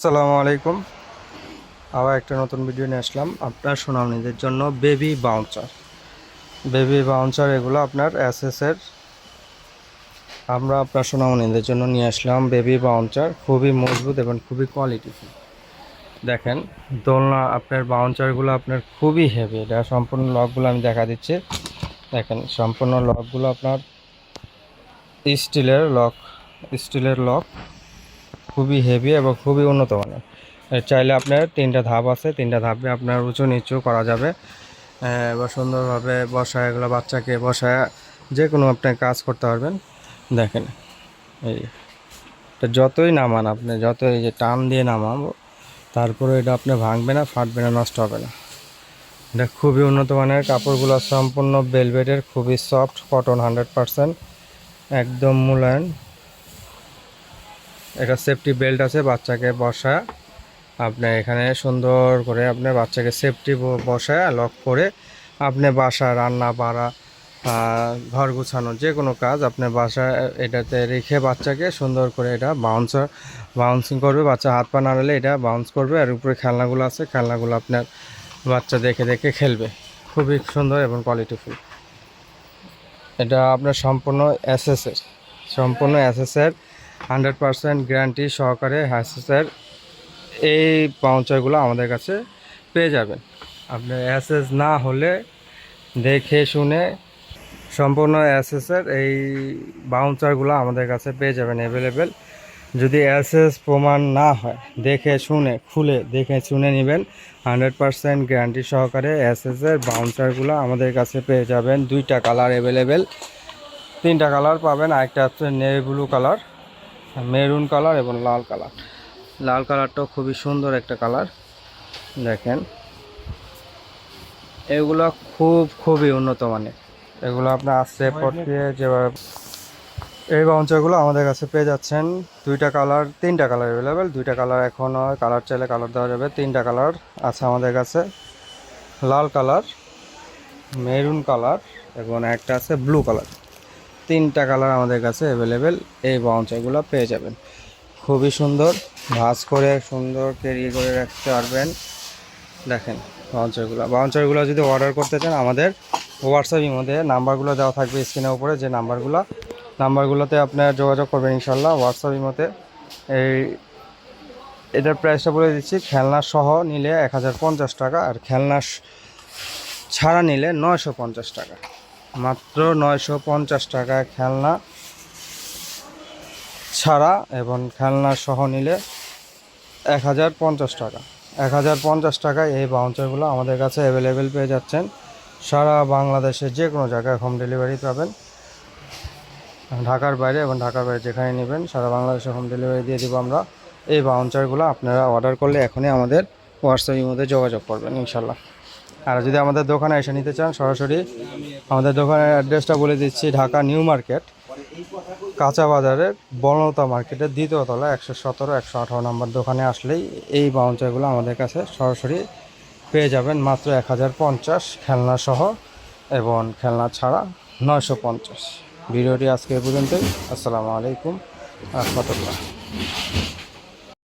আসসালামু আলাইকুম। আবার একটা নতুন ভিডিও নিয়ে আসলাম আপনার সুনামনিদের জন্য বেবি বাউন্সার। বেবি বাউন্সার এগুলো আপনার এসএসের আমরা আপনার সুনামনিদের জন্য নিয়ে আসলাম বেবি বাউন্সার। খুবই মজবুত এবং খুবই কোয়ালিটিফুল দেখেন, দোলনা আপনার বাউন্সারগুলো আপনার খুবই হেভি এটা সম্পূর্ণ লকগুলো আমি দেখা দিচ্ছি। দেখেন, সম্পূর্ণ লকগুলো আপনার স্টিলের লক স্টিলের লক। খুবই হেভি এবং খুবই উন্নত মানের। চাইলে আপনার তিনটা ধাপ আছে, তিনটা ধাপে আপনার উঁচু নিচু করা যাবে। এবার সুন্দরভাবে বসায় এগুলো বাচ্চাকে বসায় যে কোনো আপনি কাজ করতে পারবেন। দেখেন, এই যতই নামান আপনি, যতই যে টান দিয়ে নামাবো, তারপরে এটা আপনি ভাঙবে না, ফাটবে না, নষ্ট হবে না। এটা খুবই উন্নত মানের, কাপড়গুলো সম্পূর্ণ বেলভেটের খুবই সফট কটন হান্ড্রেড পারসেন্ট একদম মূল্যায়ন। এটা সেফটি বেল্ট আছে, বাচ্চাকে বসা। আপনি এখানে সুন্দর করে আপনার বাচ্চাকে সেফটি বসায় লক করে আপনি বাসা, রান্না বাড়া ঘর গুছানো, যে কোনো কাজ আপনি বাসা, এটাতে রেখে বাচ্চাকে সুন্দর করে এটা বাউন্সার বাউন্সিং করবে। বাচ্চা হাত পা নাড়ালে এটা বাউন্স করবে। আর উপরে খেলনাগুলো আছে, খেলনাগুলো আপনার বাচ্চা দেখে দেখে খেলবে। খুবই সুন্দর এবং কোয়ালিটিফুল এটা আপনার সম্পূর্ণ এসএসের সম্পূর্ণ এসএসের হান্ড্রেড পারসেন্ট গ্যারান্টি সহকারে হ্যাসেসের এই পাউচারগুলো আমাদের কাছে পেয়ে যাবেন। আপনি অ্যাসেস না হলে দেখে শুনে সম্পূর্ণ অ্যাসেসের এই বাউন্সারগুলো আমাদের কাছে পেয়ে যাবেন অ্যাভেলেবেল যদি অ্যাসেস প্রমাণ না হয়, দেখে শুনে, খুলে দেখে শুনে নেবেন, হান্ড্রেড পারসেন্ট গ্যারান্টি সহকারে অ্যাসেসের বাউন্সারগুলো আমাদের কাছে পেয়ে যাবেন। দুইটা কালার অ্যাভেলেবেল তিনটা কালার পাবেন, আরেকটা হচ্ছে navy blue colour maroon colour এবং লাল কালার। লাল কালারটাও খুবই সুন্দর একটা কালার। দেখেন। এগুলো খুব খুবই উন্নত মানের। এগুলো আপনার আসছে পটিয়ে যেভাবে এই বাউন্সারগুলো আমাদের কাছে পেয়ে যাচ্ছেন। দুইটা কালার তিনটা কালার অ্যাভেলেবেল দুইটা কালার এখনও কালার চাইলে কালার দেওয়া যাবে। তিনটা কালার আছে আমাদের কাছে। লাল কালার মেরুন কালার এবং একটা আছে ব্লু কালার। তিনটা কালার আমাদের কাছে অ্যাভেলেবেল এই বাউন্সারগুলো পেয়ে যাবেন। খুবই সুন্দর, ভাজ করে সুন্দর ক্যারি করে রাখতে পারবেন। দেখেন বাউন্সারগুলো বাউন্সারগুলো যদি অর্ডার করতে চান, আমাদের হোয়াটসঅ্যাপের মধ্যে নাম্বারগুলো দেওয়া থাকবে স্ক্রিনের উপরে, যে নাম্বারগুলো। নাম্বারগুলোতে আপনার যোগাযোগ করবেন ইনশাল্লাহ হোয়াটসঅ্যাপের মধ্যে। এই, এটার প্রাইসটা বলে দিচ্ছি, খেলনা সহ নিলে এক হাজার পঞ্চাশ টাকা আর খেলনা ছাড়া নিলে নয়শো পঞ্চাশ টাকা। মাত্র নয়শো পঞ্চাশ টাকা খেলনা ছাড়া এবং খেলনা সহ নিলে এক হাজার পঞ্চাশ টাকা। এক হাজার পঞ্চাশ টাকায় এই বাউন্সারগুলো আমাদের কাছে অ্যাভেলেবেল পেয়ে যাচ্ছেন। সারা বাংলাদেশের যে কোনো জায়গায় হোম ডেলিভারি পাবেন। ঢাকার বাইরে এবং ঢাকার বাইরে যেখানে নেবেন, সারা বাংলাদেশে হোম ডেলিভারি দিয়ে দিব আমরা। এই বাউন্সারগুলো আপনারা অর্ডার করলে এখনই আমাদের হোয়াটসঅ্যাপের মধ্যে যোগাযোগ করবেন ইনশাল্লাহ আর যদি আমাদের দোকানে এসে নিতে চান, সরাসরি আমাদের দোকানের অ্যাড্রেসটা বলে দিচ্ছি, ঢাকা নিউ মার্কেট, কাঁচা বাজারের বনলতা মার্কেটের দ্বিতীয় তলা, একশো সতেরো, একশো আঠারো নম্বর দোকানে আসলেই এই বাউন্সারগুলো আমাদের কাছে সরাসরি পেয়ে যাবেন। মাত্র এক হাজার পঞ্চাশ খেলনা সহ এবং খেলনা ছাড়া নয়শো পঞ্চাশ। ভিডিওটি আজকে পর্যন্তই। আসসালামু আলাইকুম। রহমতুল্লাহ।